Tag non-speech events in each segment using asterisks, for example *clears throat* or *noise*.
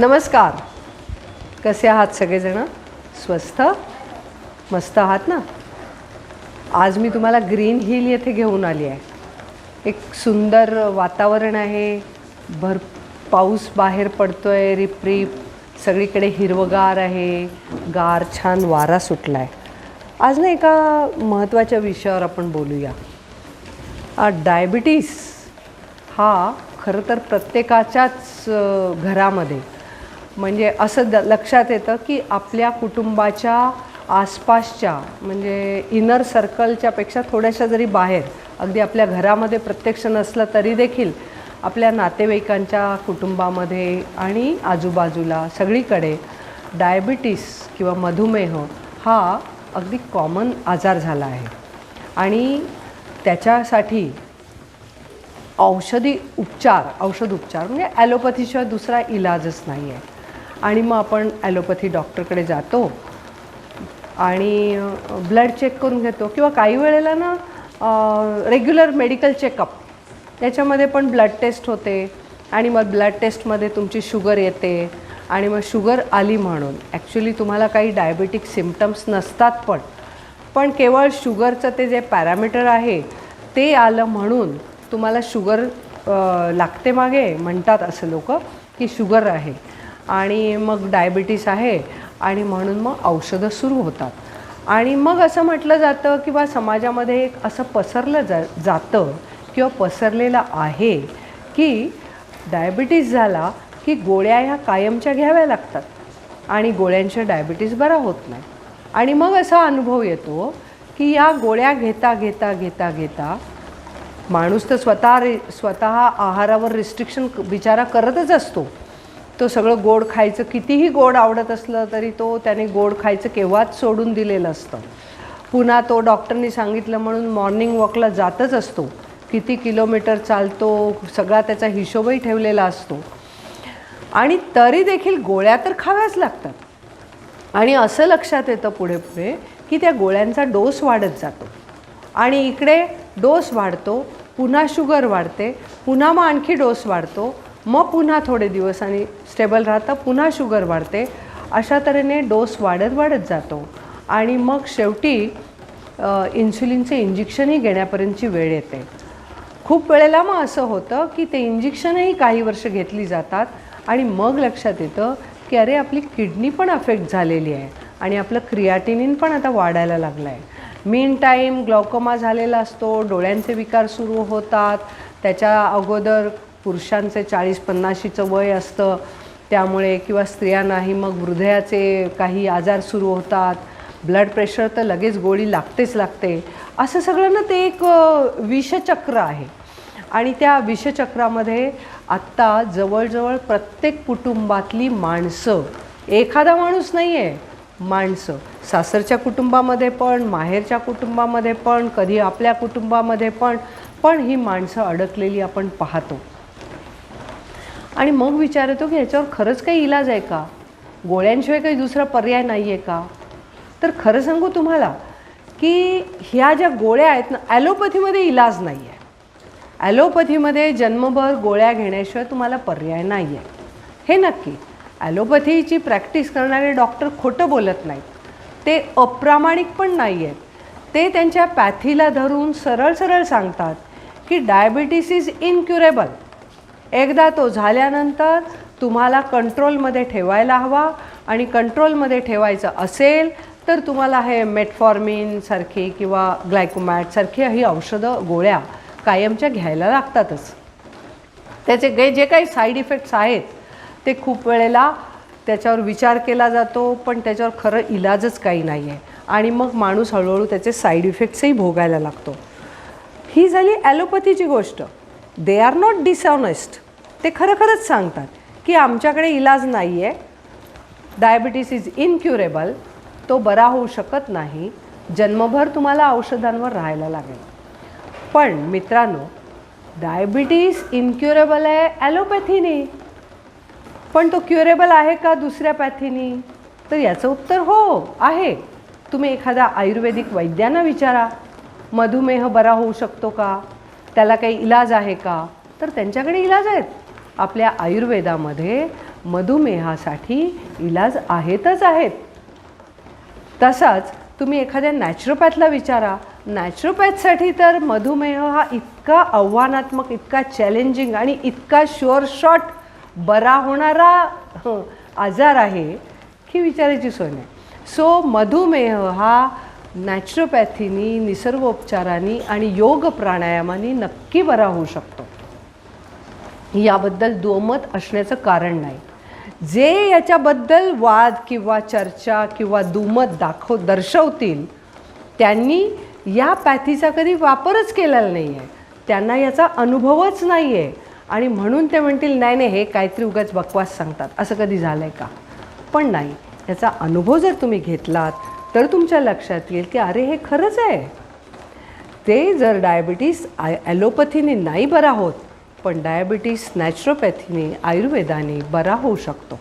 नमस्कार. कसे आहात सगळेजण? स्वस्त मस्त आहात ना? आज मी तुम्हाला ग्रीन हिल येथे घेऊन आली आहे. एक सुंदर वातावरण आहे. भर पाऊस बाहेर पडतो आहे रिप रिपरिप. सगळीकडे हिरवगार आहे. गार छान वारा सुटला आहे आज ना एका महत्त्वाच्या विषयावर आपण बोलूया. डायबिटीस हा खरं तर प्रत्येकाच्याच घरामध्ये म्हणजे असं द लक्षात येतं की आपल्या कुटुंबाच्या आसपासच्या म्हणजे इनर सर्कलच्या पेक्षा थोड्याशा जरी बाहेर अगदी आपल्या घरामध्ये प्रत्यक्ष नसलं तरी देखील आपल्या नातेवाईकांच्या कुटुंबामध्ये आणि आजूबाजूला सगळीकडे डायबिटीस किंवा मधुमेह हा अगदी कॉमन आजार झाला आहे. आणि त्याच्यासाठी औषधी उपचार औषध उपचार म्हणजे ॲलोपॅथीशिवाय दुसरा इलाजच नाही आहे आणि मग आपण ॲलोपॅथी डॉक्टरकडे जातो आणि ब्लड चेक करून घेतो किंवा काही वेळेला ना रेग्युलर मेडिकल चेकअप. त्याच्यामध्ये पण ब्लड टेस्ट होते आणि मग ब्लड टेस्टमध्ये तुमची शुगर येते आणि मग शुगर आली म्हणून. ॲक्च्युली तुम्हाला काही डायबेटिक सिमटम्स नसतात पण पण केवळ शुगरचं ते जे पॅरामीटर आहे ते आलं म्हणून तुम्हाला शुगर लागते मागे म्हणतात असं लोक की शुगर आहे. आणि मग डायबिटीस आहे आणि म्हणून मग औषधं सुरू होतात. आणि मग असं म्हटलं जातं किंवा समाजामध्ये एक असं पसरलं जा जातं किंवा पसरलेलं आहे की डायबिटीस झाला की गोळ्या ह्या कायमच्या घ्याव्या लागतात आणि गोळ्यांच्या डायबिटीस बरा होत नाही. आणि मग असा अनुभव येतो की या गोळ्या घेता घेता घेता घेता माणूस तर स्वतः रि स्वतः आहारावर रिस्ट्रिक्शन बिचारा करतच असतो. तो सगळं गोड खायचं कितीही गोड आवडत असलं तरी तो त्याने गोड खायचं केव्हाच सोडून दिलेलं असतं. पुन्हा तो डॉक्टरनी सांगितलं म्हणून मॉर्निंग वॉकला जातच असतो. किती किलोमीटर चालतो सगळा त्याचा हिशोबही ठेवलेला असतो. आणि तरी देखील गोळ्या तर खाव्याच लागतात. आणि असं लक्षात येतं पुढे पुढे की त्या गोळ्यांचा डोस वाढत जातो. आणि इकडे डोस वाढतो पुन्हा शुगर वाढते पुन्हा मग आणखी डोस वाढतो मग पुन्हा थोडे दिवस आणि स्टेबल राहतं पुन्हा शुगर वाढते. अशा तऱ्हेने डोस वाढत वाढत जातो. आणि मग शेवटी इन्सुलिनचे इंजेक्शनही घेण्यापर्यंतची वेळ येते. खूप वेळेला मग असं होतं की ते इंजेक्शनही काही वर्ष घेतली जातात आणि मग लक्षात येतं की अरे आपली किडनी पण अफेक्ट झालेली आहे आणि आपलं क्रियाटिनिन पण आता वाढायला लागलं आहे मीन टाईम ग्लॉकोमा झालेला असतो डोळ्यांचे विकार सुरू होतात. त्याच्या अगोदर पुरुषांचे चाळीस पन्नाशीचं वय असतं. त्यामुळे किंवा स्त्रियांनाही मग हृदयाचे काही आजार सुरू होतात. ब्लड प्रेशर तर लगेच गोळी लागतेच लागते. असं सगळं ना ते एक विषचक्र आहे. आणि त्या विषचक्रामध्ये आत्ता जवळजवळ प्रत्येक कुटुंबातली माणसं एखादा माणूस नाही आहे माणसं. सासरच्या कुटुंबामध्ये पण माहेरच्या कुटुंबामध्ये पण कधी आपल्या कुटुंबामध्ये पण पण ही माणसं अडकलेली आपण पाहतो. आणि मग विचार येतो की ह्याच्यावर खरंच काही इलाज आहे का? गोळ्यांशिवाय काही दुसरा पर्याय नाही आहे का? तर खरं सांगू तुम्हाला की ह्या ज्या गोळ्या आहेत ना ॲलोपॅथीमध्ये इलाज नाही आहे ॲलोपॅथीमध्ये जन्मभर गोळ्या घेण्याशिवाय तुम्हाला पर्याय नाही आहे हे नक्की. ॲलोपॅथीची प्रॅक्टिस करणारे डॉक्टर खोटं बोलत नाहीत. ते अप्रामाणिक पण नाही आहेत ते त्यांच्या पॅथीला धरून सरळ सरळ सांगतात की डायबिटीस इज इनक्युरेबल. एकदा तो झाल्यानंतर तुम्हाला कंट्रोलमध्ये ठेवायला हवा आणि कंट्रोलमध्ये ठेवायचं असेल तर तुम्हाला हे मेटफॉर्मिनसारखी किंवा ग्लायकोमॅटसारखी ही औषधं गोळ्या कायमच्या घ्यायला लागतातच. त्याचे गे जे काही साईड इफेक्ट्स आहेत ते खूप वेळेला त्याच्यावर विचार केला जातो पण त्याच्यावर खरं इलाजच काही नाही आहे आणि मग माणूस हळूहळू त्याचे साईड इफेक्ट्सही भोगायला लागतो. ही झाली ॲलोपॅथीची गोष्ट. दे आर नॉट डिसऑनेस्ट ते खरं खरंच सांगतात की आमच्याकडे इलाज नाही आहे डायबिटीस इज इनक्युरेबल तो बरा होऊ शकत नाही. जन्मभर तुम्हाला औषधांवर राहायला लागेल. पण मित्रांनो डायबिटीस इनक्युरेबल आहे ॲलोपॅथीने पण तो क्युरेबल आहे का दुसऱ्या पॅथीनी? तर याचं उत्तर हो आहे. तुम्ही एखाद्या आयुर्वेदिक वैद्यांना विचारा. मधुमेह बरा होऊ शकतो का? त्याला काही इलाज आहे का? तर त्यांच्याकडे इलाज आहेत. आपल्या आयुर्वेदामध्ये मधुमेहासाठी इलाज आहेतच आहेत. तसाच तुम्ही एखाद्या नॅचरोपॅथला विचारा. नॅचरोपॅथसाठी तर मधुमेह हा इतका आव्हानात्मक इतका चॅलेंजिंग आणि इतका शुअर शॉट बरा होणारा आजार आहे की विचारायची सोय नाही. सो मधुमेह हा नॅचरोपॅथीनी निसर्गोपचारांनी आणि योग प्राणायामानी नक्की बरा होऊ शकतो. याबद्दल दोमत असण्याचं कारण नाही. जे याच्याबद्दल वाद किंवा चर्चा किंवा दुमत दाखव दर्शवतील त्यांनी या पॅथीचा कधी वापरच केलेला नाही आहे त्यांना याचा अनुभवच नाही आहे आणि म्हणून ते म्हणतील नाही नाही हे काहीतरी उगाच बकवास सांगतात. असं कधी झालं आहे का? पण नाही. याचा अनुभव जर तुम्ही घेतलात तर तुमच्या लक्षात येईल की अरे हे खरंच आहे. ते जर डायबिटीस आय ॲलोपॅथीने नाही बरा होत पण डायबिटीस नॅचरोपॅथीने आयुर्वेदाने बरा होऊ शकतो.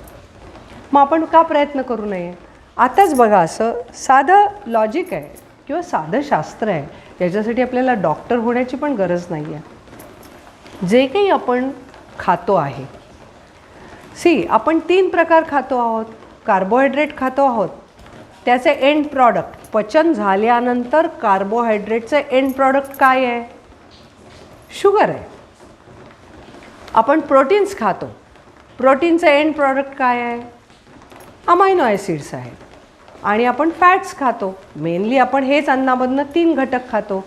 मग आपण का प्रयत्न करू नये? आताच बघा असं साधं लॉजिक आहे किंवा साधं शास्त्र आहे याच्यासाठी आपल्याला डॉक्टर होण्याची पण गरज नाही आहे जे काही आपण खातो आहे. सी आपण तीन प्रकार खातो आहोत. कार्बोहायड्रेट खातो आहोत. त्याचे एंड प्रॉडक्ट पचन झाल्यानंतर कार्बोहायड्रेटचं एंड प्रॉडक्ट काय आहे? शुगर आहे. आपण प्रोटीन्स खातो. प्रोटीनचं एंड प्रॉडक्ट काय आहे? अमायनो ॲसिड्स आहेत आणि आपण फॅट्स खातो. मेनली आपण हेच अन्नामधनं तीन घटक खातो.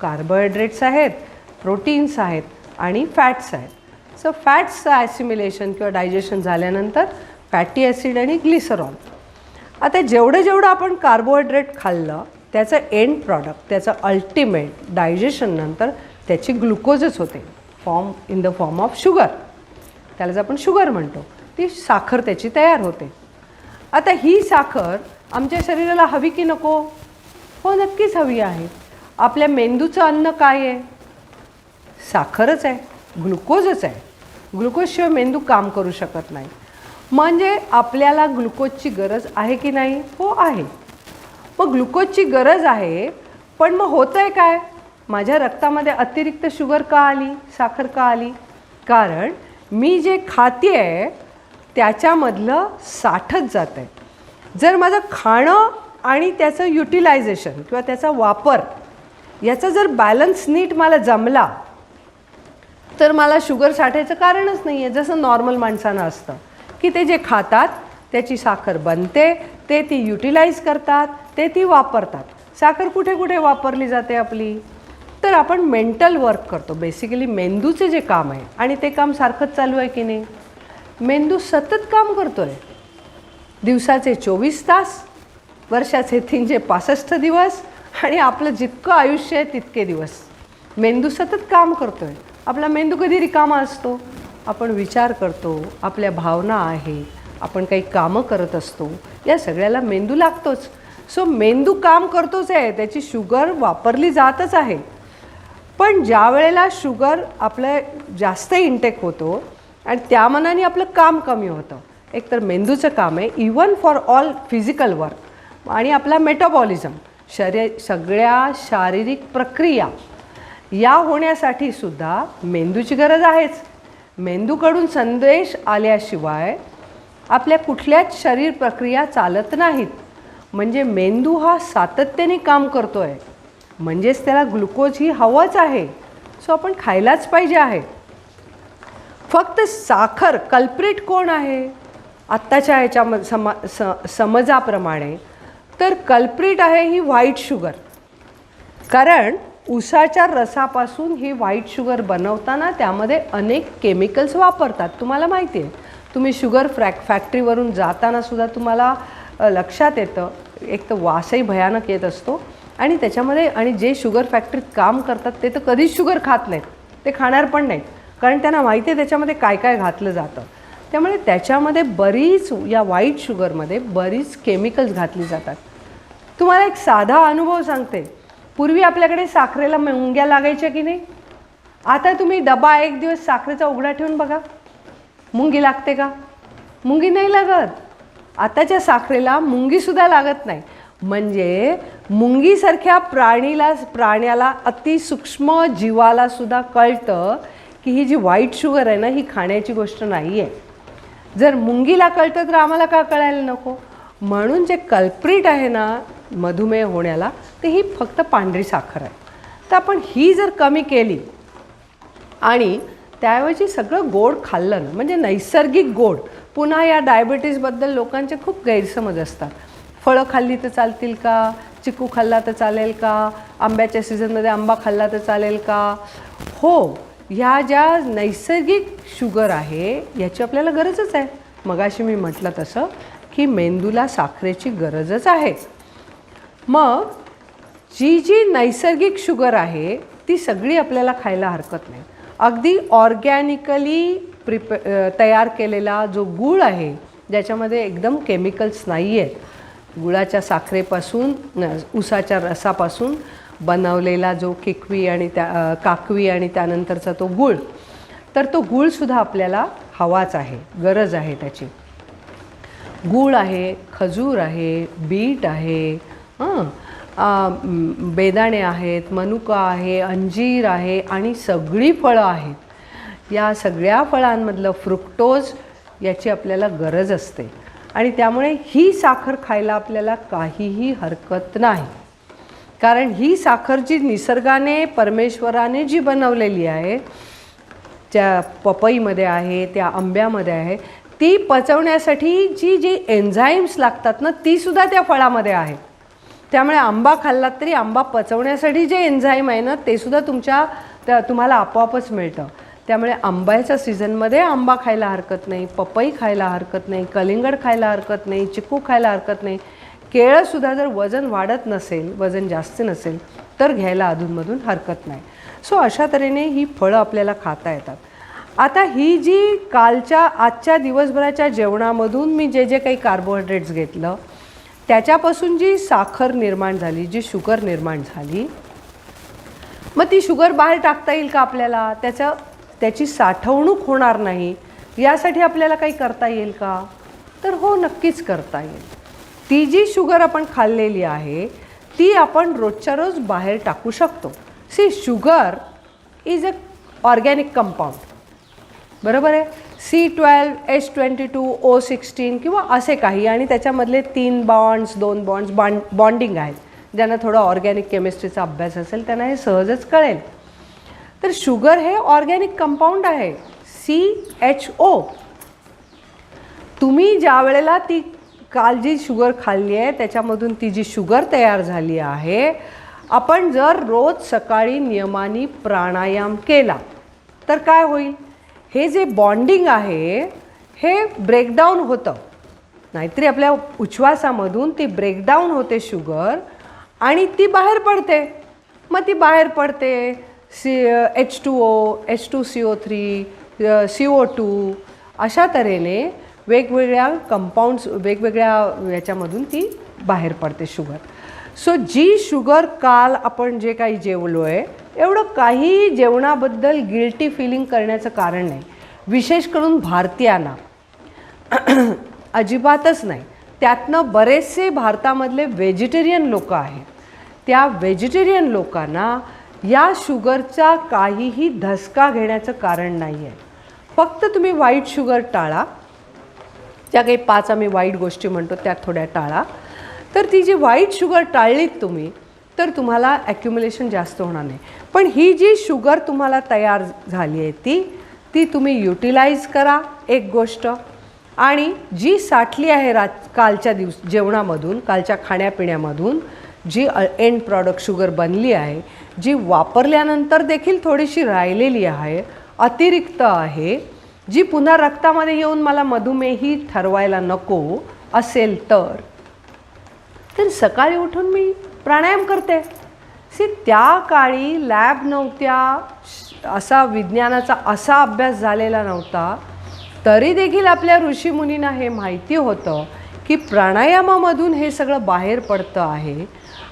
कार्बोहायड्रेट्स आहेत प्रोटीन्स आहेत आणि फॅट्स आहेत. सो फॅट्सचं ॲसिम्युलेशन किंवा डायजेशन झाल्यानंतर फॅटी ॲसिड आणि ग्लिसरॉल आता जेवढं जेवढं आपण कार्बोहायड्रेट खाल्लं त्याचं एंड प्रॉडक्ट त्याचं अल्टिमेट डायजेशन नंतर त्याची ग्लुकोजच होते. Form in the form of sugar त्यालाच आपण शुगर म्हणतो. ती साखर त्याची तयार होते. आता ही साखर आमच्या शरीराला हवी की नको? हो नक्कीच हवी आहे. आपल्या मेंदूचं अन्न काय आहे? साखरच आहे. ग्लुकोजच आहे. ग्लुकोजशिवाय मेंदू काम करू शकत नाही. म्हणजे आपल्याला ग्लुकोजची गरज आहे की नाही? हो आहे. मग ग्लुकोजची गरज आहे पण मग होतं आहे काय? माझ्या रक्तामध्ये अतिरिक्त शुगर का आली? साखर का आली? कारण मी जे खाते आहे त्याच्यामधलं साठत जात आहे जर माझं खाणं आणि त्याचं युटिलायझेशन किंवा त्याचा वापर याचा जर बॅलन्स नीट मला जमला तर मला शुगर साठायचं कारणच नाही आहे जसं नॉर्मल माणसानं असतं. की ते जे खातात त्याची साखर बनते ते ती युटिलाइज करतात ते ती वापरतात. साखर कुठे कुठे वापरली जाते आपली? तर आपण मेंटल वर्क करतो. बेसिकली मेंदूचे जे काम आहे आणि ते काम सारखंच चालू आहे की नाही? मेंदू सतत काम करतो आहे दिवसाचे चोवीस तास वर्षाचे तीनशे पासष्ट दिवस आणि आपलं जितकं आयुष्य आहे तितके दिवस. मेंदू सतत काम करतो आहे आपला मेंदू कधी रिकामा असतो. आपण विचार करतो आपल्या भावना आहेत आपण काही कामं करत असतो या सगळ्याला मेंदू लागतोच. सो मेंदू काम करतोच आहे त्याची शुगर वापरली जातच आहे. पण ज्या वेळेला शुगर आपलं जास्त इंटेक होतो आणि त्या मनाने आपलं काम कमी होतं. एक तर मेंदूचं काम आहे even for all physical work आणि आपला मेटाबॉलिझम शरीर सगळ्या शारीरिक प्रक्रिया या होण्यासाठी सुद्धा मेंदूची गरज आहेच. मेंदूकडून संदेश आल्याशिवाय आपल्या कुठल्याच शरीर प्रक्रिया चालत नाहीत. म्हणजे मेंदू हा सातत्याने काम करतो आहे म्हणजेच त्याला ग्लुकोज ही हवंच आहे. सो आपण खायलाच पाहिजे आहे. फक्त साखर कल्प्रिट कोण आहे? आत्ताच्या ह्याच्या समा स समजाप्रमाणे तर कल्प्रिट आहे ही व्हाईट शुगर. कारण उसाच्या रसापासून ही व्हाईट शुगर बनवताना त्यामध्ये अनेक केमिकल्स वापरतात. तुम्हाला माहिती आहे तुम्ही शुगर फ्रॅक फॅक्टरीवरून जाताना सुद्धा तुम्हाला लक्षात येतं. एक तर वासही भयानक येत असतो. आणि त्याच्यामध्ये आणि जे शुगर फॅक्टरीत काम करतात ते तर कधीच शुगर खात नाहीत. ते खाणार पण नाहीत. कारण त्यांना माहिती आहे त्याच्यामध्ये काय काय घातलं जातं. त्यामुळे त्याच्यामध्ये बरीच या व्हाईट शुगरमध्ये बरीच केमिकल्स घातली जातात. तुम्हाला एक साधा अनुभव सांगते. पूर्वी आपल्याकडे साखरेला मुंग्या लागायच्या की नाही? आता तुम्ही डबा एक दिवस साखरेचा उघडा ठेवून बघा. मुंगी लागते का? मुंगी नाही लागत. आताच्या साखरेला मुंगीसुद्धा लागत नाही. म्हणजे मुंगीसारख्या प्राणीला प्राण्याला अतिसूक्ष्म जीवाला सुद्धा कळतं की ही जी व्हाईट शुगर आहे ना ही खाण्याची गोष्ट नाही आहे जर मुंगीला कळतं तर आम्हाला का कळायला नको? म्हणून जे कल्प्रिट आहे ना मधुमेह होण्याला तर ही फक्त पांढरी साखर आहे. तर आपण ही जर कमी केली आणि त्याऐवजी सगळं गोड खाल्लं ना म्हणजे नैसर्गिक गोड पुन्हा या डायबिटीजबद्दल लोकांचे खूप गैरसमज असतात. फळं खाल्ली तर चालतील का? चिकू खाल्ला तर चालेल का? आंब्याच्या सीझनमध्ये आंबा खाल्ला तर चालेल का? हो ह्या ज्या नैसर्गिक शुगर आहे याची आपल्याला गरजच आहे. मगाशी मी म्हटलं तसं की मेंदूला साखरेची गरजच आहे. मग जी जी नैसर्गिक शुगर आहे ती सगळी आपल्याला खायला हरकत नाही. अगदी ऑर्गॅनिकली प्रिप तयार केलेला जो गूळ आहे ज्याच्यामध्ये एकदम केमिकल्स नाही आहेत गुळाच्या साखरेपासून उसाच्या रसापासून बनवलेला जो किकवी आणि त्या काकवी आणि त्यानंतरचा तो गूळ तर तो गूळसुद्धा आपल्याला हवाच आहे गरज आहे त्याची. गूळ आहे खजूर आहे बीट आहे हां. बेदाणे आहेत मनुका आहे अंजीर आहे आणि सगळी फळं आहेत. या सगळ्या फळांमधलं फ्रुक्टोज याची आपल्याला गरज असते. आणि त्यामुळे ही साखर खायला आपल्याला काहीही हरकत नाही. कारण ही साखर जी निसर्गाने परमेश्वराने जी बनवलेली आहे त्या पपईमध्ये आहे त्या आंब्यामध्ये आहे ती पचवण्यासाठी जी जी एन्झाईम्स लागतात ना तीसुद्धा त्या फळामध्ये आहे. त्यामुळे आंबा खाल्लात तरी आंबा पचवण्यासाठी जे एन्झाईम आहे ना ते सुद्धा तुमच्या त्या तुम्हाला आपोआपच मिळतं. त्यामुळे आंब्याच्या सीझनमध्ये आंबा खायला हरकत नाही पपई खायला हरकत नाही कलिंगड खायला हरकत नाही चिकू खायला हरकत नाही. केळंसुद्धा जर वजन वाढत नसेल वजन जास्त नसेल तर घ्यायला अधूनमधून हरकत नाही. सो अशा तऱ्हेने ही फळं आपल्याला खाता येतात. आता ही जी कालच्या आजच्या दिवसभराच्या जेवणामधून मी जे जे काही कार्बोहायड्रेट्स घेतलं त्याच्यापासून जी साखर निर्माण झाली जी शुगर निर्माण झाली मग ती शुगर बाहेर टाकता येईल का आपल्याला? त्याचं त्याची साठवणूक होणार नाही यासाठी आपल्याला काही करता येईल का? तर हो नक्कीच करता येईल. ती जी शुगर आपण खाल्लेली आहे ती आपण रोजच्या रोज बाहेर टाकू शकतो. See sugar is a organic compound बरोबर आहे? C twelve H twenty two O sixteen किंवा असे काही. आणि त्याच्यामधले तीन बॉन्ड्स दोन बॉन्ड्स बॉन्ड बॉन्डिंग आहेत. ज्यांना थोडा ऑर्गॅनिक केमिस्ट्रीचा अभ्यास असेल त्यांना हे सहजच कळेल. तर शुगर हे ऑर्गॅनिक कंपाऊंड आहे. सी एच ओ तुम्ही ज्या वेळेला ती काल जी शुगर खाल्ली आहे त्याच्यामधून ती जी शुगर तयार झाली आहे आपण जर रोज सकाळी नियमाने प्राणायाम केला तर काय होईल? हे जे बॉन्डिंग आहे हे ब्रेकडाऊन होतं. नाहीतरी आपल्या उच्छ्वासामधून ती ब्रेकडाऊन होते शुगर आणि ती बाहेर पडते. मग ती बाहेर पडते C H two O H two C O three C O two अशा तऱ्हेने वेगवेगळ्या कंपाऊंड्स वेगवेगळ्या याच्यामधून ती बाहेर पडते शुगर सो जी शुगर काल आपण जे काही जेवलो आहे एवढं काही जेवणाबद्दल गिल्टी फिलिंग करण्याचं कारण नाही. विशेष करून भारतीयांना. *clears throat* अजिबातच नाही. त्यातनं बरेचसे भारतामधले व्हेजिटेरियन लोक आहेत. त्या व्हेजिटेरियन लोकांना या शुगरचा काहीही धसका घेण्याचं कारण नाही आहे फक्त तुम्ही व्हाईट शुगर टाळा. ज्या काही पाच आम्ही वाईट गोष्टी म्हणतो त्या थोड्या टाळा. तर ती जी व्हाईट शुगर टाळलीत तुम्ही तर तुम्हाला ॲक्युम्युलेशन जास्त होणार नाही. पण ही जी शुगर तुम्हाला तयार झाली आहे ती ती तुम्ही युटिलाइज करा एक गोष्ट. आणि जी साठली आहे रात कालच्या दिवस जेवणामधून कालच्या खाण्यापिण्यामधून जी एंड प्रॉडक्ट शुगर बनली आहे जी वापरल्यानंतर देखील थोडीशी राहिलेली आहे अतिरिक्त आहे जी पुन्हा रक्तामध्ये येऊन मला मधुमेही ठरवायला नको असेल तर तर सकाळी उठून मी प्राणायाम करते. सी त्या काळी लॅब नव्हत्या श- असा विज्ञानाचा असा अभ्यास झालेला नव्हता तरी देखील आपल्या ऋषीमुनींना हे माहिती होतं की प्राणायामामधून हे सगळं बाहेर पडतं आहे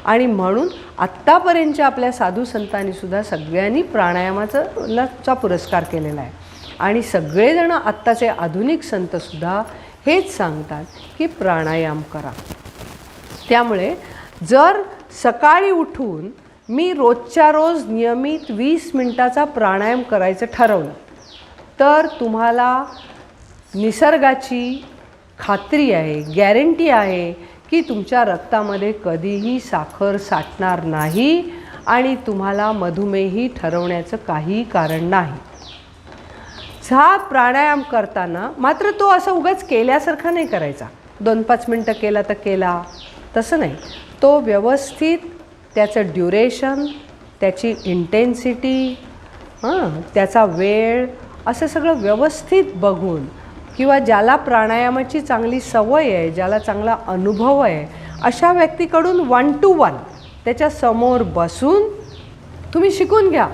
आणि म्हणून आत्तापर्यंतच्या आपल्या साधू संतांनीसुद्धा सगळ्यांनी प्राणायामाचा चा पुरस्कार केलेला आहे. आणि सगळेजण आत्ताचे आधुनिक संतसुद्धा हेच सांगतात की प्राणायाम करा. त्यामुळे जर सकाळी उठून मी रोजच्या रोज नियमित वीस मिनटाचा प्राणायाम करायचं ठरवलं तर तुम्हाला निसर्गाची खात्री आहे गॅरंटी आहे की तुमच्या रक्तामध्ये कधीही साखर साठणार नाही आणि तुम्हाला मधुमेही ठरवण्याचं काही कारण नाही. हा प्राणायाम करताना मात्र तो असं उगाच केल्यासारखा नाही करायचा. दोन पाच मिनटं केला तर केला. तसं नाही. तो व्यवस्थित त्याचं ड्युरेशन त्याची इंटेन्सिटी हां त्याचा वेळ असं सगळं व्यवस्थित बघून किंवा ज्याला प्राणायामाची चांगली सवय आहे ज्याला चांगला अनुभव आहे अशा व्यक्तीकडून वन टू वन त्याच्यासमोर बसून तुम्ही शिकून घ्या.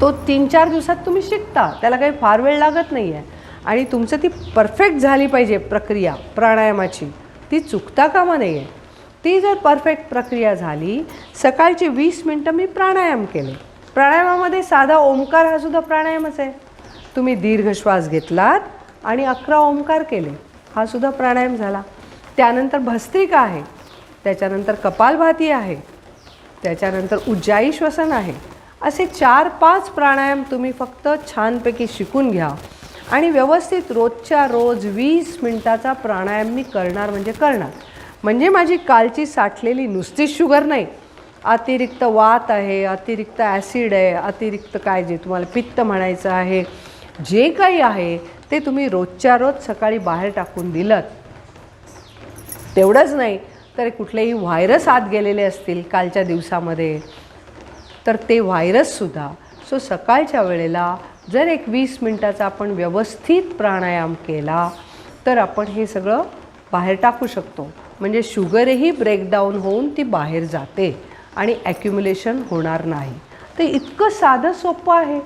तो तीन चार दिवसात तुम्ही शिकता त्याला काही फार वेळ लागत नाही आहे आणि तुमचं ती परफेक्ट झाली पाहिजे प्रक्रिया प्राणायामाची. ती चुकता कामा नाही आहे ती जर परफेक्ट प्रक्रिया झाली सकाळची वीस मिनटं मी प्राणायाम केले. प्राणायामामध्ये साधा ओंकार हा सुद्धा प्राणायामच आहे. तुम्ही दीर्घ श्वास घेतलात आणि अकरा ओंकार केले हा सुद्धा प्राणायाम झाला. त्यानंतर भस्त्रिका आहे त्याच्यानंतर कपालभाती आहे त्याच्यानंतर उज्जाई श्वसन आहे. असे चार पाच प्राणायाम तुम्ही फक्त छानपैकी शिकून घ्या. आणि व्यवस्थित रोजच्या रोज वीस मिनटाचा प्राणायाम मी करणार म्हणजे करणार. म्हणजे माझी कालची साठलेली नुसतीच शुगर नाही. अतिरिक्त वात आहे अतिरिक्त ॲसिड आहे अतिरिक्त काय जे तुम्हाला पित्त म्हणायचं आहे जे काही आहे ते तुम्ही रोजच्या रोज सकाळी बाहेर टाकून दिलं तेवढंच नाही तर कुठलेही व्हायरस आत गेलेले असतील कालच्या दिवसामध्ये तर ते व्हायरससुद्धा सो सकाळच्या वेळेला जर एक वीस मिनटाचा आपण व्यवस्थित प्राणायाम केला तर आपण हे सगळं बाहेर टाकू शकतो. म्हणजे शुगरही ब्रेकडाऊन होऊन ती बाहेर जाते आणि ॲक्युम्युलेशन होणार नाही. तर इतकं साधं सोपं आहे.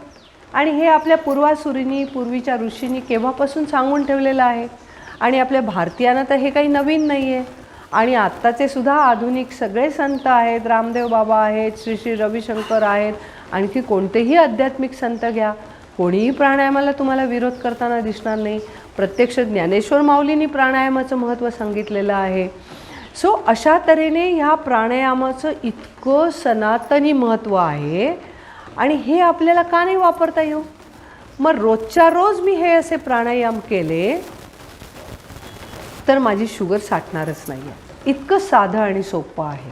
आणि हे आपल्या पूर्वासुरींनी पूर्वीच्या ऋषींनी केव्हापासून सांगून ठेवलेलं आहे? आणि आपल्या भारतीयांना तर हे काही नवीन नाही आहे आणि आत्ताचे सुद्धा आधुनिक सगळे संत आहेत रामदेव बाबा आहेत श्री श्री रविशंकर आहेत. आणखी कोणतेही आध्यात्मिक संत घ्या. कोणीही प्राणायामाला तुम्हाला विरोध करताना दिसणार नाही. प्रत्यक्ष ज्ञानेश्वर माऊलींनी प्राणायामाचं महत्त्व सांगितलेलं आहे. सो अशा तऱ्हेने ह्या प्राणायामाचं इतकं सनातनी महत्त्व आहे. आणि हे आपल्याला का नाही वापरता येऊ? मग रोजच्या रोज मी हे असे प्राणायाम केले तर माझी शुगर साठणारच नाही आहे इतकं साधं आणि सोपं आहे.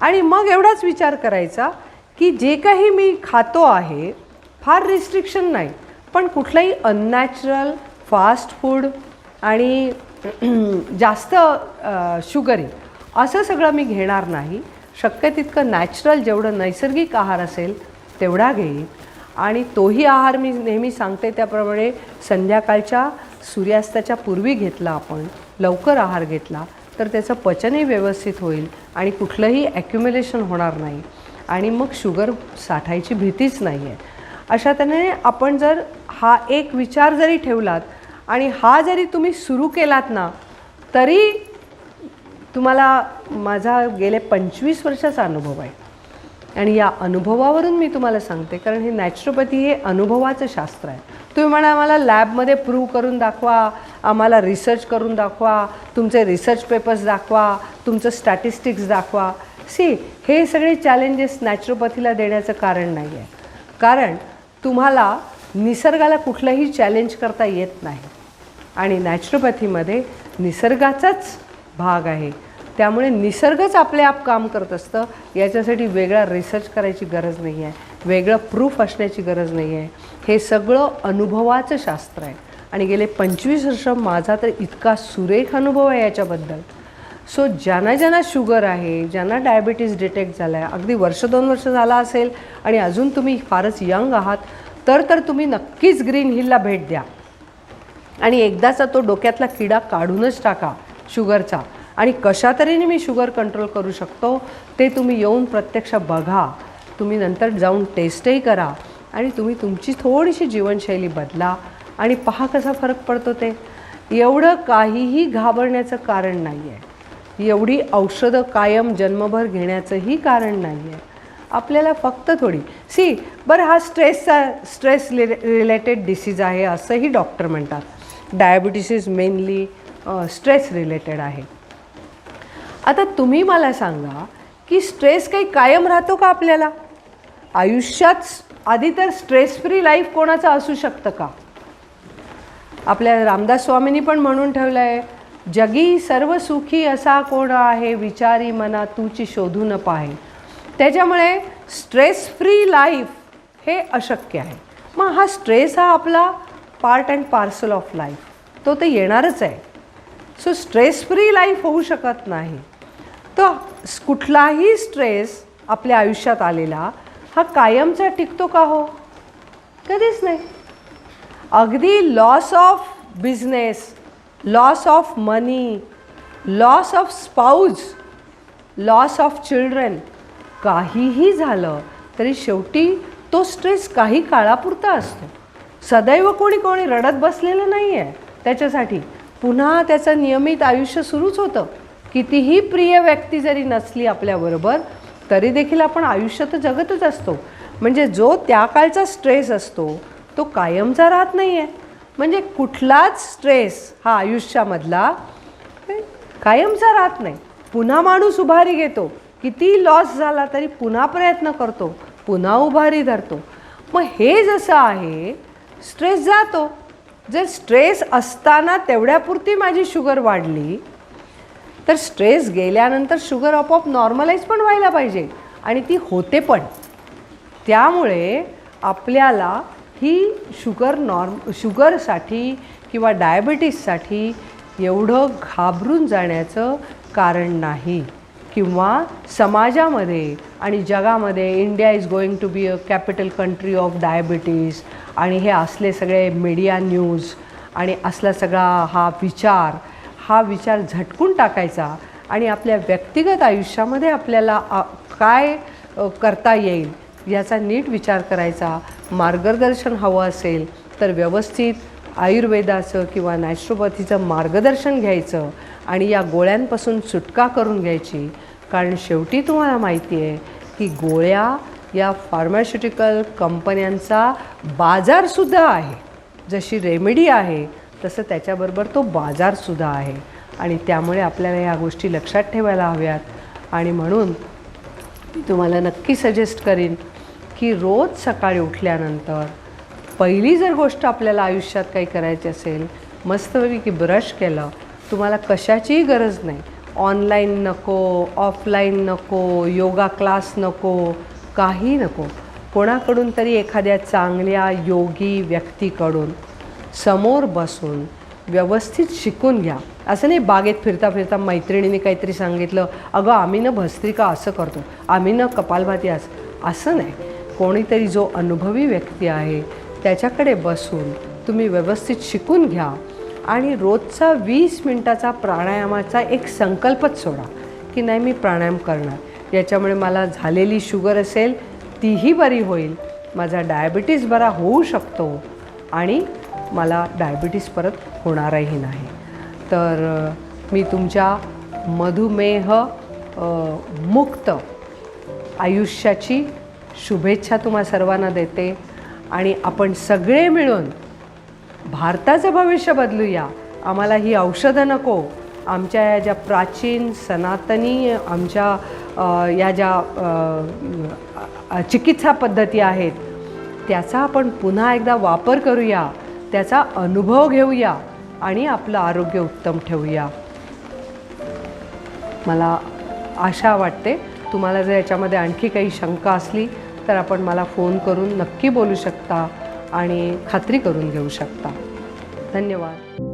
आणि मग एवढाच विचार करायचा की जे काही मी खातो आहे फार रिस्ट्रिक्शन नाही. पण कुठलंही अननॅचरल फास्ट फूड आणि *clears throat* जास्त शुगरी असं सगळं मी घेणार नाही. शक्य तितकं नॅचरल जेवढं नैसर्गिक आहार असेल तेवढा घेईन. आणि तोही आहार मी नेहमी सांगते त्याप्रमाणे संध्याकाळच्या सूर्यास्ताच्या पूर्वी घेतला आपण लवकर आहार घेतला तर त्याचं पचनही व्यवस्थित होईल आणि कुठलंही ॲक्युम्युलेशन होणार नाही. आणि मग शुगर साठायची भीतीच नाही आहे अशा तऱ्हेने आपण जर हा एक विचार जरी ठेवलात आणि हा जरी तुम्ही सुरू केलात ना तरी तुम्हाला माझा गेले पंचवीस वर्षाचा अनुभव आहे. आणि या अनुभवावरून मी तुम्हाला सांगते कारण हे नॅचरोपॅथी हे अनुभवाचं शास्त्र आहे. तुम्ही म्हणा आम्हाला लॅबमध्ये प्रूव्ह करून दाखवा आम्हाला रिसर्च करून दाखवा तुमचे रिसर्च पेपर्स दाखवा तुमचं स्टॅटिस्टिक्स दाखवा. सी हे सगळे चॅलेंजेस नॅचरोपॅथीला देण्याचं कारण नाही आहे कारण तुम्हाला निसर्गाला कुठलंही चॅलेंज करता येत नाही. आणि नॅचरोपॅथीमध्ये निसर्गाचाच भाग आहे. त्यामुळे निसर्गच आपले आप काम करत असतं. याच्यासाठी वेगळा रिसर्च करायची गरज नाही आहे. वेगळं प्रूफ असण्याची गरज नाही आहे. हे सगळं अनुभवाचं शास्त्र आहे. आणि गेले पंचवीस वर्ष माझा तर इतका सुरेख अनुभव आहे याच्याबद्दल. सो ज्यांना ज्यांना शुगर आहे ज्यांना डायबिटीज डिटेक्ट झाला आहे अगदी वर्ष दोन वर्ष झाला असेल आणि अजून तुम्ही फारच यंग आहात तर तर तुम्ही नक्कीच ग्रीन हिलला भेट द्या. आणि एकदाचा तो डोक्यातला किडा काढूनच टाका शुगरचा. आणि कशा तऱ्हेने मी शुगर कंट्रोल करू शकतो ते तुम्ही येऊन प्रत्यक्ष बघा. तुम्ही नंतर जाऊन टेस्टही करा. आणि तुम्ही तुमची थोडीशी जीवनशैली बदला आणि पहा कसा फरक पडतो ते. एवढं काहीही घाबरण्याचं कारण नाही आहे एवढी औषधं कायम जन्मभर घेण्याचंही कारण नाही आहे आपल्याला फक्त थोडी सी बरं हा स्ट्रेसचा स्ट्रेस रिलेटेड डिसीज आहे असंही डॉक्टर म्हणतात. Diabetes is mainly stress related आहे. आता तुम्ही मला सांगा की स्ट्रेस काही कायम राहतो का आपल्याला? आयुष्यात आधी तर स्ट्रेस फ्री लाईफ कोणाचं असू शकतं का? आपल्या रामदास स्वामींनी पण म्हणून ठेवलं आहे जगी सर्व सुखी असा कोण आहे? विचारी मना तूची शोधून पाहे. त्याच्यामुळे स्ट्रेस फ्री लाईफ हे अशक्य आहे. मग हा स्ट्रेस हा आपला part and parcel of life तो तर येणारच आहे. सो स्ट्रेस फ्री लाईफ होऊ शकत नाही. तर कुठलाही स्ट्रेस आपल्या आयुष्यात आलेला हा कायमचा टिकतो का हो? कधीच नाही. अगदी loss of business loss of money loss of spouse loss of children काहीही झालं तरी शेवटी तो स्ट्रेस काही काळापुरता असतो. सदैव कोणी कोणी रडत बसलेलं नाही आहे त्याच्यासाठी पुन्हा त्याचं नियमित आयुष्य सुरूच होतं. कितीही प्रिय व्यक्ती जरी नसली आपल्याबरोबर तरी देखील आपण आयुष्य तर जगतच असतो. म्हणजे जो त्या काळचा स्ट्रेस असतो तो कायमचा राहत नाही आहे म्हणजे कुठलाच स्ट्रेस हा आयुष्यामधला कायमचा राहत नाही. पुन्हा माणूस उभारी घेतो. किती लॉस झाला तरी पुन्हा प्रयत्न करतो. पुन्हा उभारी धरतो. मग हे जसं आहे स्ट्रेस जातो. जर स्ट्रेस असताना तेवढ्यापुरती माझी शुगर वाढली तर स्ट्रेस गेल्यानंतर शुगर आपोआप नॉर्मलाईज पण व्हायला पाहिजे. आणि ती होते पण. त्यामुळे आपल्याला ही शुगर नॉर्म शुगरसाठी किंवा डायबिटीससाठी एवढं घाबरून जाण्याचं कारण नाही. किंवा समाजामध्ये आणि जगामध्ये India is going to be a capital country of diabetes आणि हे असले सगळे मीडिया न्यूज आणि असला सगळा हा विचार हा विचार झटकून टाकायचा आणि आपल्या व्यक्तिगत आयुष्यामध्ये आपल्याला काय करता येईल याचा नीट विचार करायचा मार्गदर्शन हवं असेल तर व्यवस्थित आयुर्वेदाचं किंवा नॅचरोपॅथीचं मार्गदर्शन घ्यायचं आणि या गोळ्यांपासून सुटका करून घ्यायची. कारण शेवटी तुम्हाला माहिती आहे की गोळ्या या फार्मास्युटिकल कंपन्यांचा बाजारसुद्धा आहे. जशी रेमेडी आहे तसं त्याच्याबरोबर तो बाजारसुद्धा आहे. आणि त्यामुळे आपल्याला या गोष्टी लक्षात ठेवायला हव्यात. आणि म्हणून मी तुम्हाला नक्की सजेस्ट करीन की रोज सकाळी उठल्यानंतर पहिली जर गोष्ट आपल्याला आयुष्यात काही करायची असेल मस्तपैकी ब्रश केलं तुम्हाला कशाचीही गरज नाही. ऑनलाईन नको ऑफलाईन नको योगा क्लास नको काही नको. कोणाकडून तरी एखाद्या चांगल्या योगी व्यक्तीकडून समोर बसून व्यवस्थित शिकून घ्या. असं नाही बागेत फिरता फिरता मैत्रिणीने काहीतरी सांगितलं अगं आम्ही ना भस्त्रिका असं करतो आम्ही न कपालभाती असं. असं नाही. कोणीतरी जो अनुभवी व्यक्ती आहे त्याच्याकडे बसून तुम्ही व्यवस्थित शिकून घ्या आणि रोजचा वीस मिनटाचा प्राणायामाचा एक संकल्पच सोडा की नाही मी प्राणायाम करणार. याच्यामुळे मला झालेली शुगर असेल तीही बरी होईल माझा डायबिटीस बरा होऊ शकतो आणि मला डायबिटीस परत होणारही नाही. तर मी तुमच्या मधुमेह मुक्त आयुष्याची शुभेच्छा तुम्हा सर्वांना देते. आणि आपण सगळे मिळून भारताचं भविष्य बदलूया. आम्हाला ही औषधं नको. आमच्या या ज्या प्राचीन सनातनी आमच्या या ज्या चिकित्सा पद्धती आहेत त्याचा आपण पुन्हा एकदा वापर करूया. त्याचा अनुभव घेऊया. आणि आपलं आरोग्य उत्तम ठेवूया. मला आशा वाटते तुम्हाला जर याच्यामध्ये आणखी काही शंका असली तर आपण मला फोन करून नक्की बोलू शकता आणि खात्री करून घेऊ शकता. धन्यवाद.